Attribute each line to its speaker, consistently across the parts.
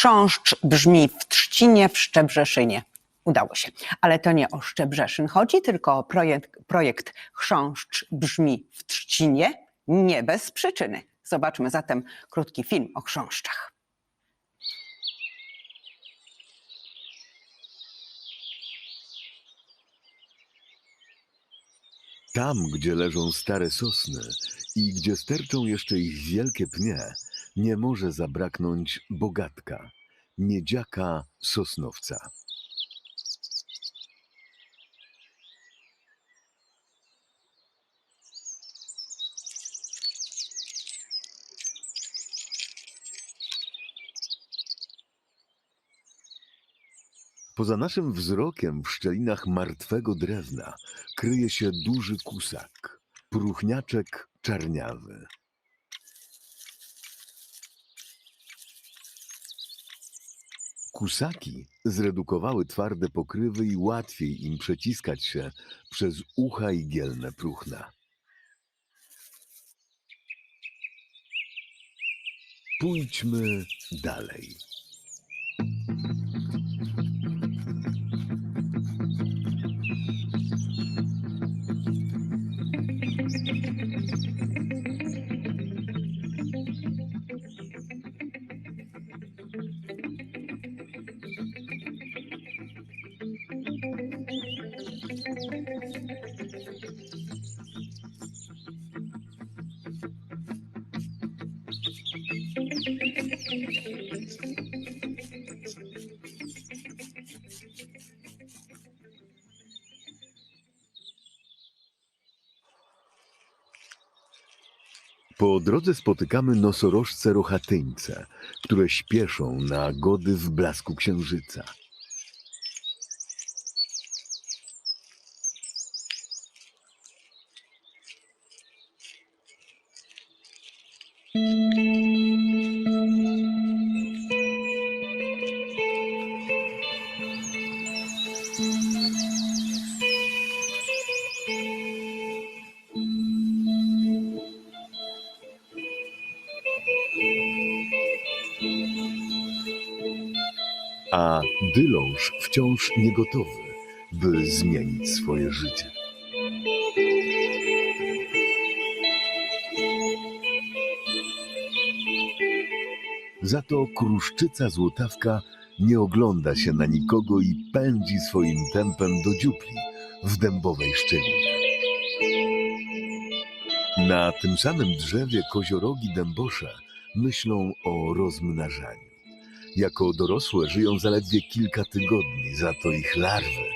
Speaker 1: Chrząszcz brzmi w Trzcinie, w Szczebrzeszynie. Udało się. Ale to nie o Szczebrzeszyn chodzi, tylko o projekt, projekt Chrząszcz brzmi w Trzcinie, nie bez przyczyny. Zobaczmy zatem krótki film o chrząszczach.
Speaker 2: Tam, gdzie leżą stare sosny i gdzie sterczą jeszcze ich wielkie pnie, nie może zabraknąć bogatka, miedziaka sosnowca. Poza naszym wzrokiem w szczelinach martwego drewna kryje się duży kusak, próchniaczek czarniawy. Kusaki zredukowały twarde pokrywy i łatwiej im przeciskać się przez ucha igielne próchna. Pójdźmy dalej. Po drodze spotykamy nosorożce rochatyńce, które śpieszą na gody w blasku księżyca. A Dyląż wciąż niegotowy, by zmienić swoje życie. Za to kruszczyca złotawka nie ogląda się na nikogo i pędzi swoim tempem do dziupli w dębowej szczelinie. Na tym samym drzewie koziorogi dębosze myślą o rozmnażaniu. Jako dorosłe żyją zaledwie kilka tygodni, za to ich larwy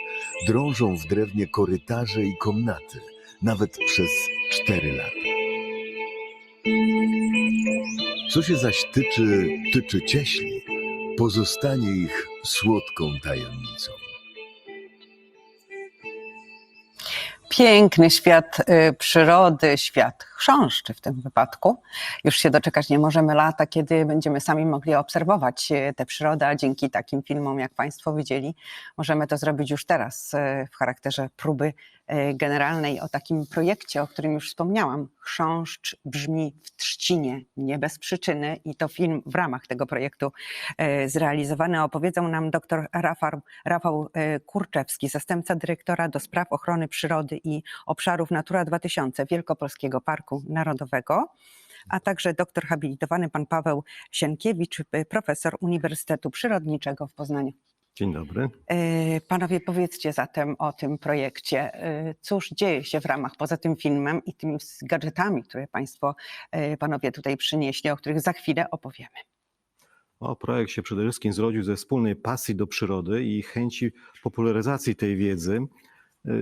Speaker 2: drążą w drewnie korytarze i komnaty, nawet przez cztery lata. Co się zaś tyczy, tyczy cieśli, pozostanie ich słodką tajemnicą.
Speaker 1: Piękny świat y, przyrody, świat chrząszczy w tym wypadku. Już się doczekać nie możemy lata, kiedy będziemy sami mogli obserwować y, tę przyrodę, a dzięki takim filmom, jak Państwo widzieli, możemy to zrobić już teraz y, w charakterze próby y, generalnej o takim projekcie, o którym już wspomniałam. Chrząszcz brzmi w Trzcinie, nie bez przyczyny i to film w ramach tego projektu zrealizowany. Opowiedzą nam dr Rafał, Rafał Kurczewski, zastępca dyrektora do spraw ochrony przyrody i obszarów Natura 2000 Wielkopolskiego Parku Narodowego, a także doktor habilitowany pan Paweł Sienkiewicz, y, profesor Uniwersytetu Przyrodniczego w Poznaniu.
Speaker 3: Dzień dobry.
Speaker 1: Y, Panowie, powiedzcie zatem o tym projekcie. Y, Cóż dzieje się w ramach, poza tym filmem i tymi gadżetami, które Państwo, panowie tutaj przynieśli, o których za chwilę opowiemy.
Speaker 3: O, projekt się przede wszystkim zrodził ze wspólnej pasji do przyrody i chęci popularyzacji tej wiedzy,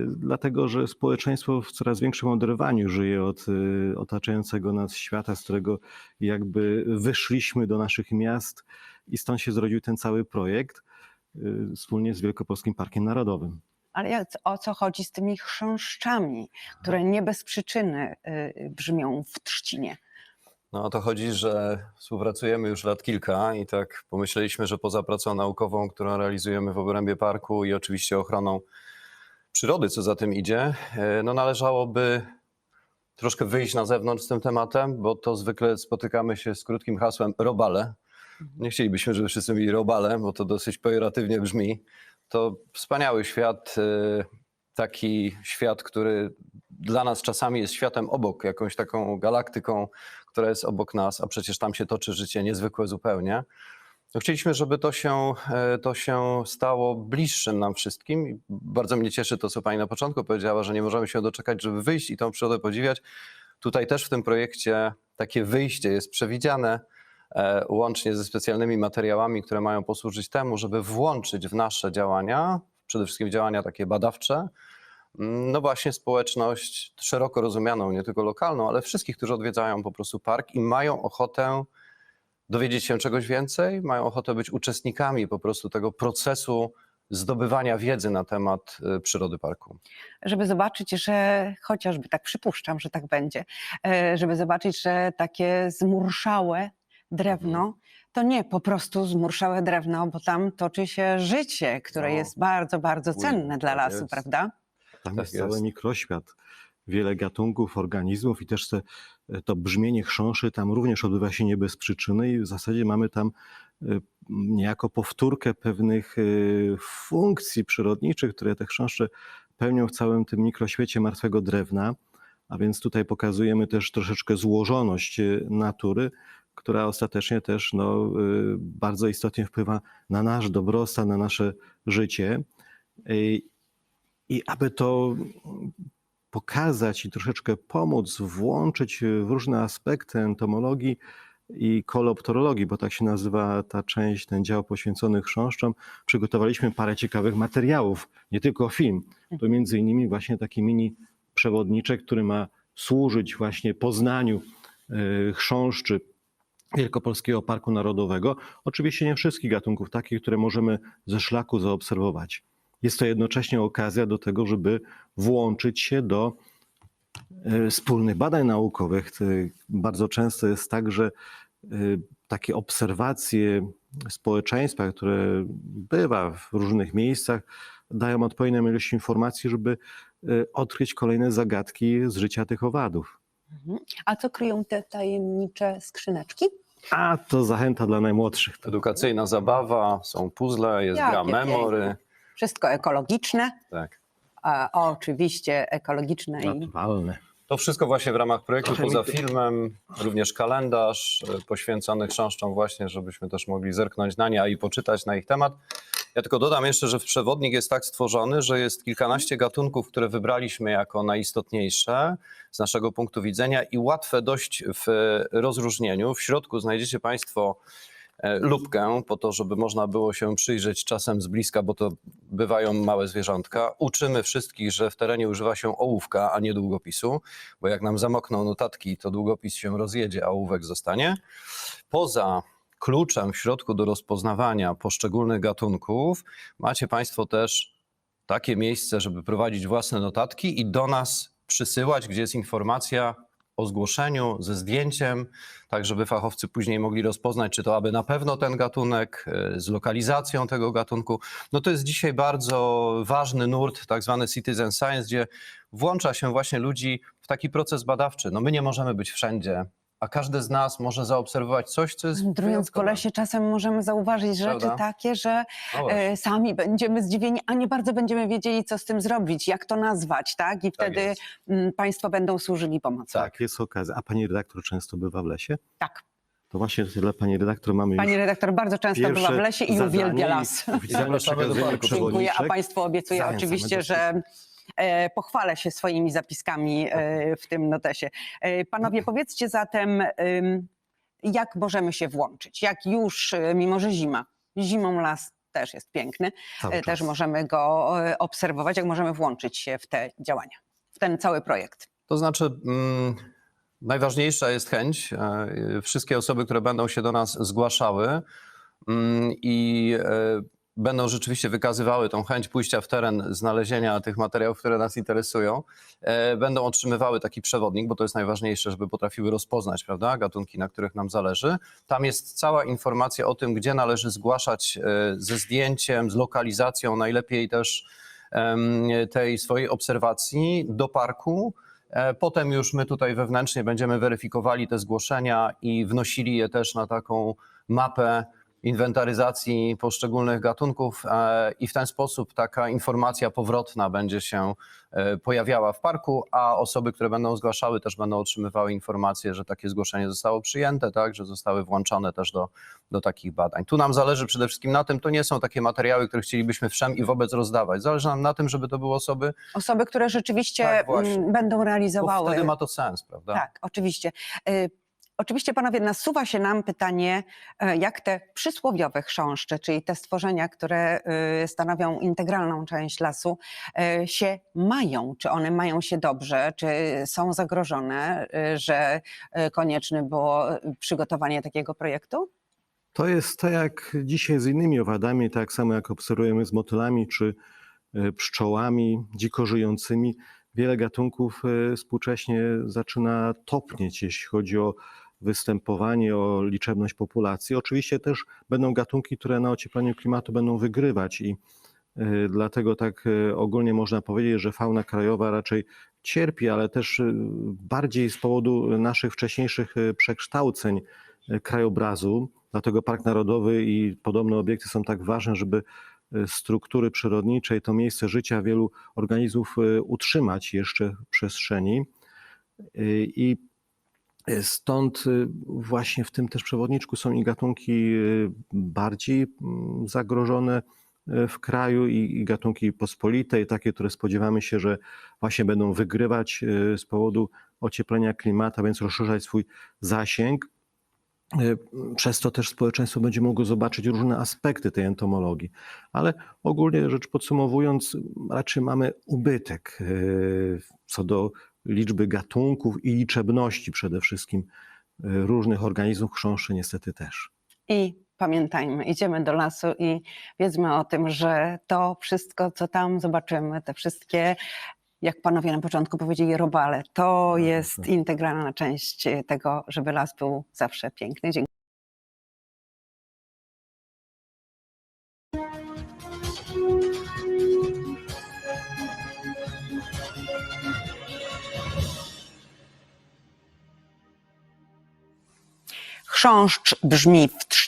Speaker 3: dlatego że społeczeństwo w coraz większym oderwaniu żyje od y, otaczającego nas świata, z którego jakby wyszliśmy do naszych miast i stąd się zrodził ten cały projekt y, wspólnie z Wielkopolskim Parkiem Narodowym.
Speaker 1: Ale jak- o co chodzi z tymi chrząszczami, które nie bez przyczyny y, brzmią w trzcinie?
Speaker 4: No o to chodzi, że współpracujemy już lat kilka i tak pomyśleliśmy, że poza pracą naukową, którą realizujemy w obrębie parku i oczywiście ochroną przyrody, co za tym idzie, e, no należałoby troszkę wyjść na zewnątrz z tym tematem, bo to zwykle spotykamy się z krótkim hasłem robale. nie chcielibyśmy, żeby wszyscy mieli robale, bo to dosyć pejoratywnie brzmi. To wspaniały świat, y, taki świat, który dla nas czasami jest światem obok, jakąś taką galaktyką, która jest obok nas, a przecież tam się toczy życie niezwykłe zupełnie. Chcieliśmy, żeby to się, e, to się stało bliższym nam wszystkim. Bardzo mnie cieszy to, co Pani na początku powiedziała, że nie możemy się doczekać, żeby wyjść i tą przyrodę podziwiać. Tutaj też w tym projekcie takie wyjście jest przewidziane, e, łącznie ze specjalnymi materiałami, które mają posłużyć temu, żeby włączyć w nasze działania, przede wszystkim działania takie badawcze, no właśnie społeczność szeroko rozumianą, nie tylko lokalną, ale wszystkich, którzy odwiedzają po prostu park i mają ochotę dowiedzieć się czegoś więcej, mają ochotę być uczestnikami po prostu tego procesu zdobywania wiedzy na temat y, przyrody parku.
Speaker 1: żeby zobaczyć, że chociażby tak przypuszczam, że tak będzie, e, żeby zobaczyć, że takie zmurszałe drewno
Speaker 4: Mhm.
Speaker 1: to nie po prostu zmurszałe drewno, bo tam toczy się życie, które
Speaker 4: No.
Speaker 1: jest bardzo, bardzo
Speaker 4: Uj,
Speaker 1: cenne dla
Speaker 4: tak
Speaker 1: lasu,
Speaker 4: jest.
Speaker 1: prawda?
Speaker 3: Tam
Speaker 4: Tak
Speaker 3: jest cały
Speaker 4: jest.
Speaker 3: mikroświat, wiele gatunków, organizmów i też te, to brzmienie chrząszy tam również odbywa się nie bez przyczyny i w zasadzie mamy tam y, niejako powtórkę pewnych y, funkcji przyrodniczych, które te chrząszcze pełnią w całym tym mikroświecie martwego drewna. A więc tutaj pokazujemy też troszeczkę złożoność y, natury, która ostatecznie też no, bardzo istotnie wpływa na nasz dobrostan, na nasze życie. I aby to pokazać i troszeczkę pomóc, włączyć w różne aspekty entomologii i kolopterologii, bo tak się nazywa ta część, ten dział poświęcony chrząszczom, przygotowaliśmy parę ciekawych materiałów, nie tylko film. To między innymi właśnie taki mini przewodniczek, który ma służyć właśnie poznaniu y, chrząszczy Wielkopolskiego Parku Narodowego. Oczywiście nie wszystkich gatunków, takich, które możemy ze szlaku zaobserwować. Jest to jednocześnie okazja do tego, żeby włączyć się do e, wspólnych badań naukowych. To Bardzo często jest tak, że e, takie obserwacje społeczeństwa, które bywa w różnych miejscach, dają odpowiednią ilość informacji, żeby e, odkryć kolejne zagadki z życia tych owadów.
Speaker 1: Mhm. A co kryją te tajemnicze skrzyneczki?
Speaker 3: A to zachęta dla najmłodszych.
Speaker 4: Edukacyjna zabawa, są puzzle, jest gra memory.
Speaker 1: Wszystko ekologiczne,
Speaker 4: Tak.
Speaker 1: a oczywiście ekologiczne i
Speaker 3: Naturalne.
Speaker 4: To wszystko właśnie w ramach projektu
Speaker 3: Trochę
Speaker 4: poza
Speaker 3: mi-
Speaker 4: filmem, również kalendarz e, poświęcony chrząszczom właśnie, żebyśmy też mogli zerknąć na nie, a i poczytać na ich temat. Ja tylko dodam jeszcze, że przewodnik jest tak stworzony, że jest kilkanaście gatunków, które wybraliśmy jako najistotniejsze z naszego punktu widzenia i łatwe dość w rozróżnieniu. W środku znajdziecie Państwo e, lupkę po to, żeby można było się przyjrzeć czasem z bliska, bo to bywają małe zwierzątka. Uczymy wszystkich, że w terenie używa się ołówka, a nie długopisu, bo jak nam zamokną notatki, to długopis się rozjedzie, a ołówek zostanie. Poza kluczem w środku do rozpoznawania poszczególnych gatunków macie Państwo też takie miejsce, żeby prowadzić własne notatki i do nas przysyłać, gdzie jest informacja o zgłoszeniu ze zdjęciem, tak żeby fachowcy później mogli rozpoznać, czy to aby na pewno ten gatunek, e, z lokalizacją tego gatunku. No to jest dzisiaj bardzo ważny nurt, tak zwany citizen science, gdzie włącza się właśnie ludzi w taki proces badawczy. No my nie możemy być wszędzie, a każdy z nas może zaobserwować coś, co jest
Speaker 1: wędrując po lesie czasem możemy zauważyć rzeczy
Speaker 4: Prawda?
Speaker 1: takie, że
Speaker 4: No
Speaker 1: e, sami będziemy zdziwieni, a nie bardzo będziemy wiedzieli, co z tym zrobić, jak to nazwać, tak? I wtedy
Speaker 4: jest.
Speaker 1: mm, Państwo będą służyli pomocą.
Speaker 3: Tak, jest okazja. A pani redaktor często bywa w lesie?
Speaker 1: Tak.
Speaker 3: To właśnie dla pani redaktor mamy
Speaker 1: Pani
Speaker 3: już
Speaker 1: redaktor bardzo często bywa w lesie i uwielbia las.
Speaker 3: Oficjalnie
Speaker 4: Zapraszamy do
Speaker 3: przekazujemy
Speaker 4: parku.
Speaker 1: Dziękuję, a. Państwu obiecuję oczywiście, że pochwalę się swoimi zapiskami e, w tym notesie. E, Panowie, powiedzcie zatem, jak możemy się włączyć? Jak już, e, mimo że zima, zimą las też jest piękny,
Speaker 3: Cały
Speaker 1: e, też
Speaker 3: czas.
Speaker 1: możemy go e, obserwować, jak możemy włączyć się w te działania, w ten cały projekt.
Speaker 4: To znaczy, mm, najważniejsza jest chęć. E, Wszystkie osoby, które będą się do nas zgłaszały mm, i e, będą rzeczywiście wykazywały tą chęć pójścia w teren, znalezienia tych materiałów, które nas interesują, e, będą otrzymywały taki przewodnik, bo to jest najważniejsze, żeby potrafiły rozpoznać prawda, gatunki, na których nam zależy. Tam jest cała informacja o tym, gdzie należy zgłaszać e, ze zdjęciem, z lokalizacją, najlepiej też tej swojej obserwacji do parku. E, Potem już my tutaj wewnętrznie będziemy weryfikowali te zgłoszenia i wnosili je też na taką mapę inwentaryzacji poszczególnych gatunków e, i w ten sposób taka informacja powrotna będzie się e, pojawiała w parku, a osoby, które będą zgłaszały też będą otrzymywały informację, że takie zgłoszenie zostało przyjęte, tak, że zostały włączone też do, do takich badań. Tu nam zależy przede wszystkim na tym, to nie są takie materiały, które chcielibyśmy wszem i wobec rozdawać. Zależy nam na tym, żeby to były osoby,
Speaker 1: Osoby, które rzeczywiście
Speaker 4: Tak,
Speaker 1: mm, będą
Speaker 4: bo
Speaker 1: realizowały.
Speaker 4: wtedy ma to sens, prawda?
Speaker 1: Tak, oczywiście. Oczywiście, panowie, nasuwa się nam pytanie, e, jak te przysłowiowe chrząszcze, czyli te stworzenia, które y, stanowią integralną część lasu, e, się mają. Czy one mają się dobrze, czy są zagrożone, że konieczne było przygotowanie takiego projektu?
Speaker 3: To jest tak jak dzisiaj z innymi owadami, tak samo jak obserwujemy z motylami czy e, pszczołami dziko żyjącymi. Wiele gatunków e, współcześnie zaczyna topnieć, jeśli chodzi o występowanie, o liczebność populacji. Oczywiście też będą gatunki, które na ociepleniu klimatu będą wygrywać i e, dlatego tak e, ogólnie można powiedzieć, że fauna krajowa raczej cierpi, ale też bardziej z powodu naszych wcześniejszych przekształceń krajobrazu. Dlatego Park Narodowy i podobne obiekty są tak ważne, żeby struktury przyrodnicze i to miejsce życia wielu organizmów e, utrzymać jeszcze w przestrzeni. E, I stąd e, właśnie w tym też przewodniczku są i gatunki bardziej mm, zagrożone w kraju i, gatunki pospolite, i takie, które spodziewamy się, że właśnie będą wygrywać z powodu ocieplenia klimatu, więc rozszerzać swój zasięg. E, Przez to też społeczeństwo będzie mogło zobaczyć różne aspekty tej entomologii. Ale ogólnie rzecz podsumowując, raczej mamy ubytek e, co do liczby gatunków i liczebności przede wszystkim e, różnych organizmów, chrząszczy niestety też.
Speaker 1: I pamiętajmy, idziemy do lasu i wiedzmy o tym, że to wszystko, co tam zobaczymy, te wszystkie, jak panowie na początku powiedzieli, robale, to jest integralna część tego, żeby las był zawsze piękny. Dziękuję. Chrząszcz brzmi w trzcinowie.